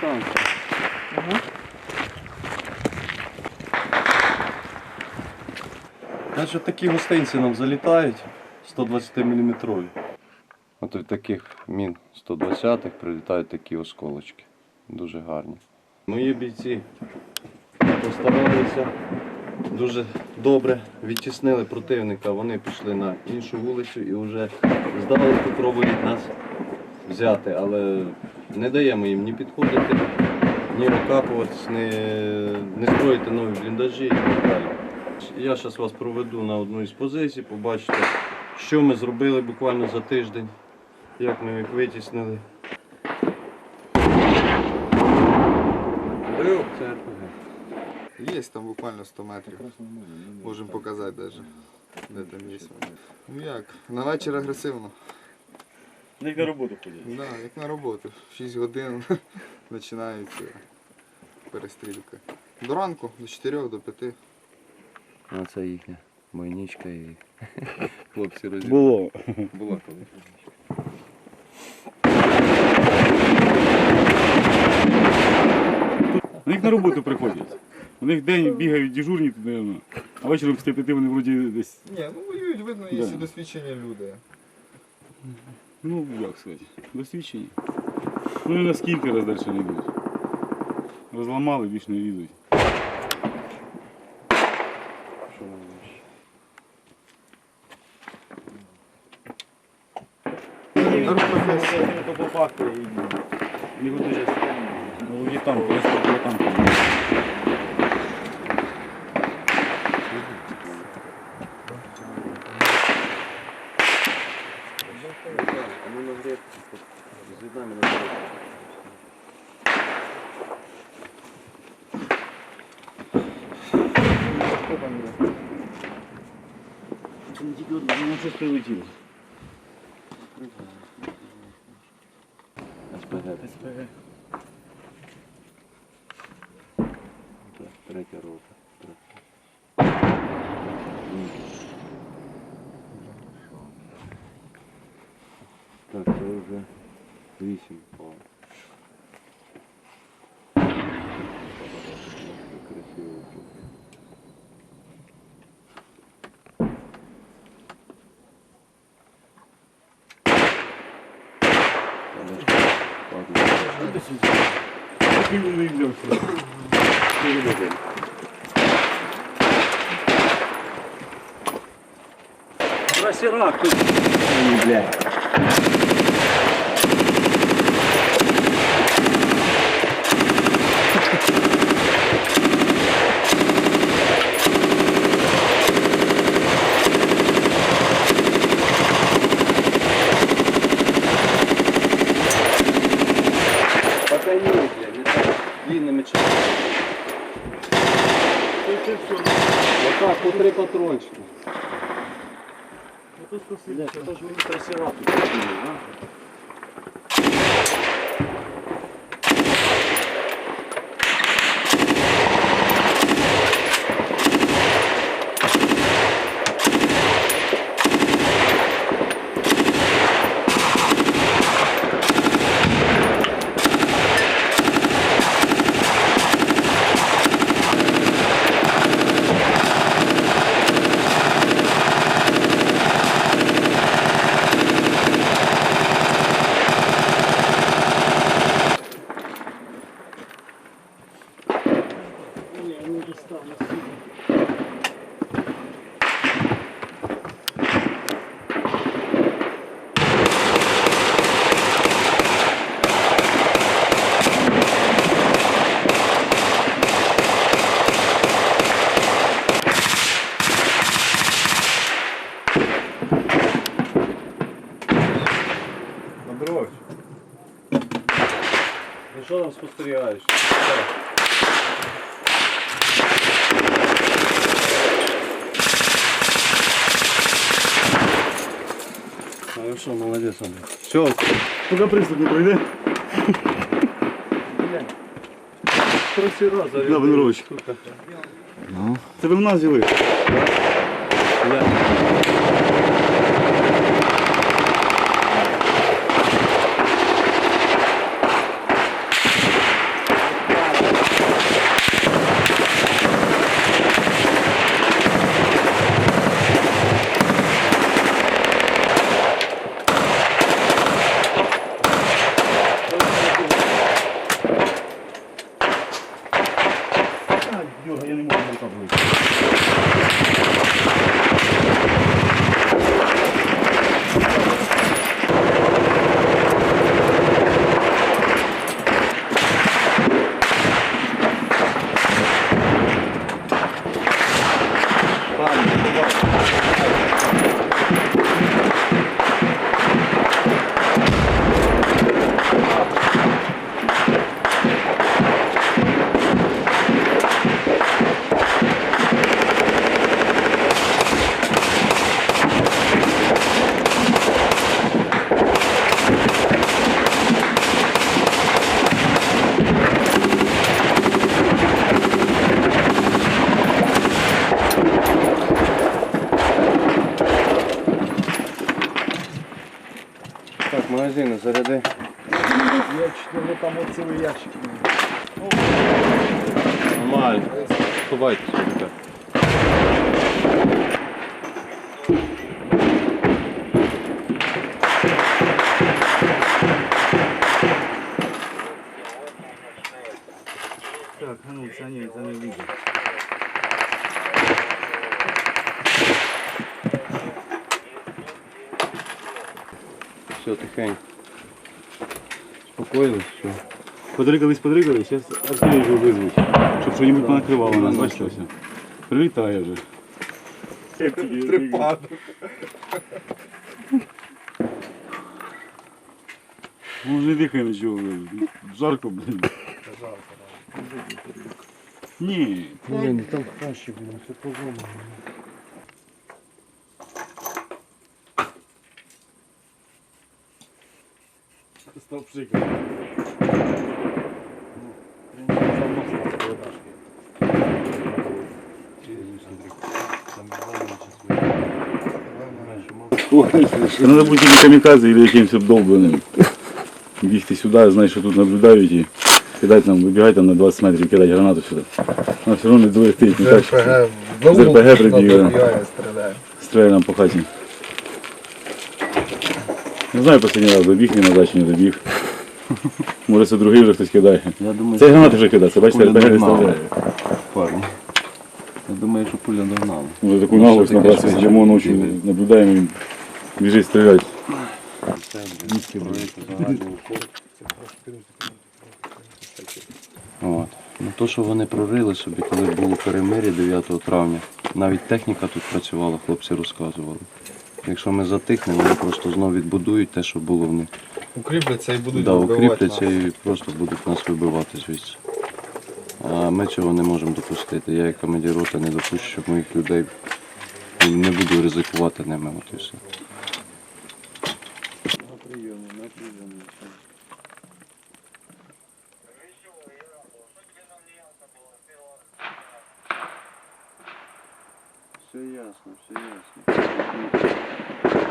станція. Значить, такі гостинці нам залітають 120 мм. От від таких мін 120-х прилітають такі осколочки. Дуже гарні. Мої бійці постаралися дуже добре відтіснили противника. Вони пішли на іншу вулицю і вже здалеку пробують нас взяти, але не даємо їм ні підходити, ні окапуватись, ні, не строїти нові бліндажі і так далі. Я зараз вас проведу на одну із позицій, побачите, що ми зробили буквально за тиждень, як ми їх витіснили. Це РПГ. Є там буквально 100 метрів. Можемо показати навіть. Де там є. Ну як? На вечір агресивно. Як на роботу ходять. Да, як на роботу. 6 годин починається перестрілка. До ранку, до 4 до 5. Оце їхня бойничка і хлопці розібрали. Було. Була колись. Вони як на роботу приходять. У них день бігають дежурні туди, ну, а вечором після п'яти вони вроді десь. Ні, ну воюють, видно, є Да. досвідчені люди. Ну, як сказати, досвідчені. Ну і наскільки раз далі не йдуть. Розламали, більш не йдуть. Що нам ще? Ну, і там, колись там. А ми на гребці з нами на гребці. Це не тільки одне, воно щось прилетіло. СПГ. Так, Третя рота. Так, це вже вісім пав. Красиво. Такий вони і взявся. Красирак тут. Пока не блядь, не так длинными часами. Вот так, по три это же мені красиво що там спостерігаєш? Хорошо, молодец, Андрей. Все, Пока приступ не пройде. Да, Да, Ну. Це ви в нас взяли. Так, магазини заряди. Я не там от цілий ящик. Нормально. Ховайте так. А ну це ні, це не відео. Все, тихенько. Спокоїлись, все. Подригались, подригались, зараз артилерію визвуть, щоб щось понакривало нас, бачите все. Прилітає вже. Припадок. Ну не дихай нічого, блін. жарко, блін. Ні, Блін, там краще, блін, все по-другому. Став пшикати. Треба бути или камікадзе, или якимось обдолбленим. Бігти сюди, знаєш, що тут наблюдають і кидати нам, вибігати там на 20 метрів, кидати гранату сюди. Вона все одно не долетить, не так, РПГ З РПГ прибігає. стріляє. стріляє нам по хаті. Не знаю останній раз добіг він на дачі не добіг. Може це другий вже хтось кидає. Я думаю, Це гранати вже кидається, бачите, Пуля не догнала. стріляє. парні. Я думаю, що пуля догнала. Може таку Ну, наглость що набратися, сидимо ночі, наблюдаємо, він біжить стріляти. От. Ну, то, що вони прорили собі, коли було перемир'я 9 травня, навіть техніка тут працювала, хлопці розказували. Якщо ми затихнемо, вони просто знову відбудують те, що було в них. Укріпляться і будуть Да, вибивати укріпляться нас. і просто будуть нас вибивати звідси. А ми цього не можемо допустити. Я як командир роти не допущу, щоб моїх людей не буду ризикувати ними. От і. Все ясно, все ясно.